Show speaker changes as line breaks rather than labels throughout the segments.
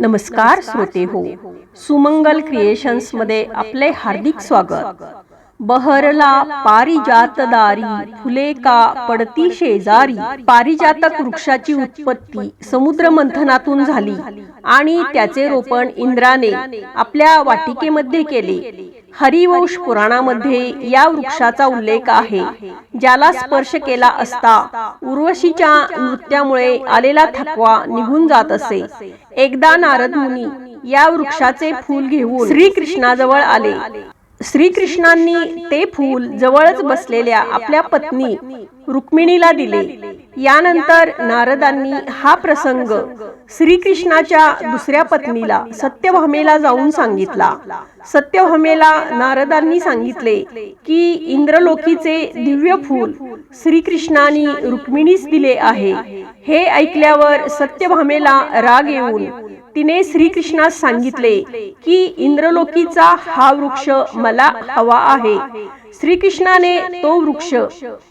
नमस्कार श्रोते हो. सुमंगल क्रिएशन्समध्ये आपले हार्दिक स्वागत. बहरला पारिजात दारी फुले का पडती शेजारी पारिजातक वृक्षाची उत्पत्ती समुद्र मंथनातून झाली. आणि त्याचे रोपण इंद्राने आपल्या वाटिकेमध्ये केले. हरिवंश पुराणामध्ये या वृक्षाचा उल्लेख आहे ज्याला स्पर्श केला असता उर्वशीच्या नृत्यामुळे आलेला थकवा निघून जात असे. एकदा नारद मुनी या वृक्षाचे फूल घेऊन श्रीकृष्णाजवळ आले. श्रीकृष्णांनी ते फूल जवळच बसलेल्या आपल्या पत्नी रुक्मिणीला दिले. यानंतर नारदांनी हा प्रसंग श्रीकृष्णाच्या दुसऱ्या पत्नीला सत्यभामेला जाऊन सांगितला. सत्यभामेला नारदांनी सांगितले की इंद्रलोकीचे दिव्य फूल श्रीकृष्णाने रुक्मिणीस दिले आहे. हे ऐकल्यावर सत्यभामेला राग येऊन तिने श्रीकृष्णास सांगितले की इंद्रलोकीचा हा वृक्ष मला हवा आहे. श्रीकृष्णाने तो वृक्ष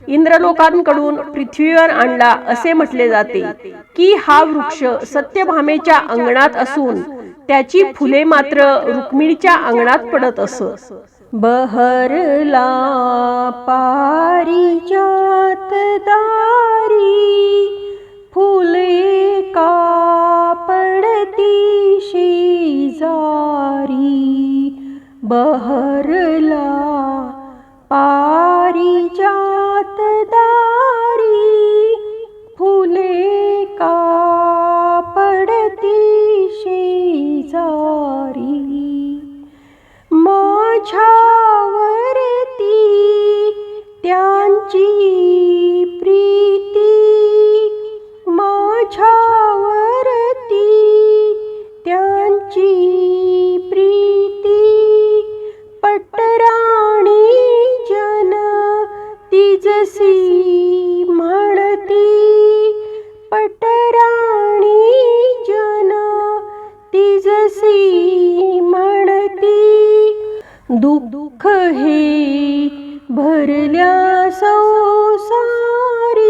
इंद्रलोकांकडून पृथ्वीवर आणला असे म्हटले जाते की हा वृक्ष सत्यभामेच्या अंगणात असून त्याची फुले मात्र रुक्मिणीच्या अंगणात पडत असत. बहरला पारिजात दारी फुले का पडती शेजारी बहरला पारिजात दारी फुले का पडती शेजारी माझ्यावरती त्यांची हरी म्हणती दुःख हे भरल्या संसारी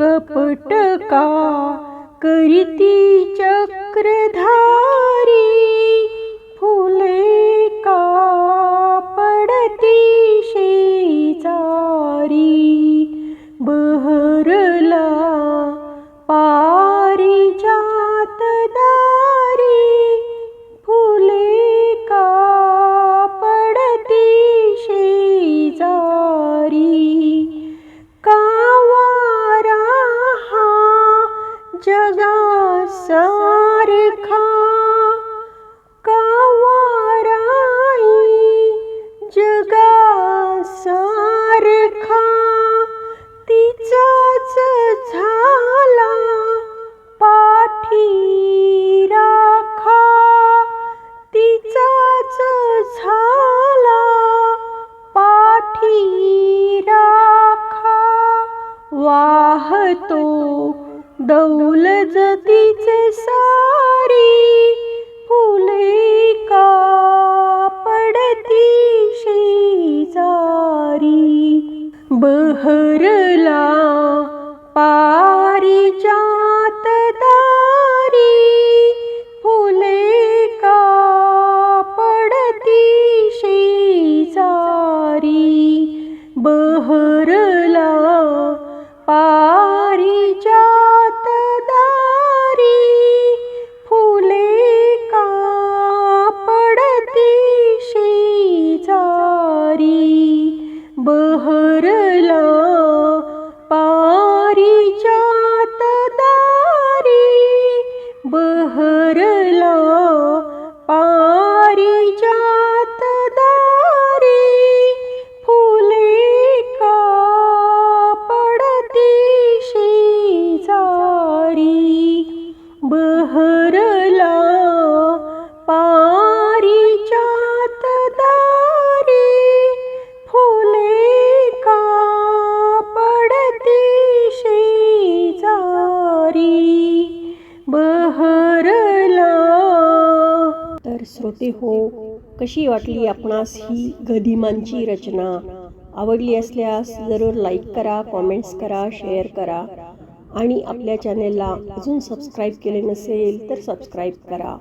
कपट का करती चक्रधारी वाहतो दौलजतीचे सारी फुले का पडती शेजारी बहरला श्रोते हो कशी वाटली आपणास ही गदिमांची रचना? आवडली असल्यास जरूर लाईक करा कॉमेंट्स करा शेअर करा. आणि आपल्या चॅनेलला अजून सबस्क्राईब केले नसेल तर सबस्क्राईब करा.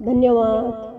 धन्यवाद.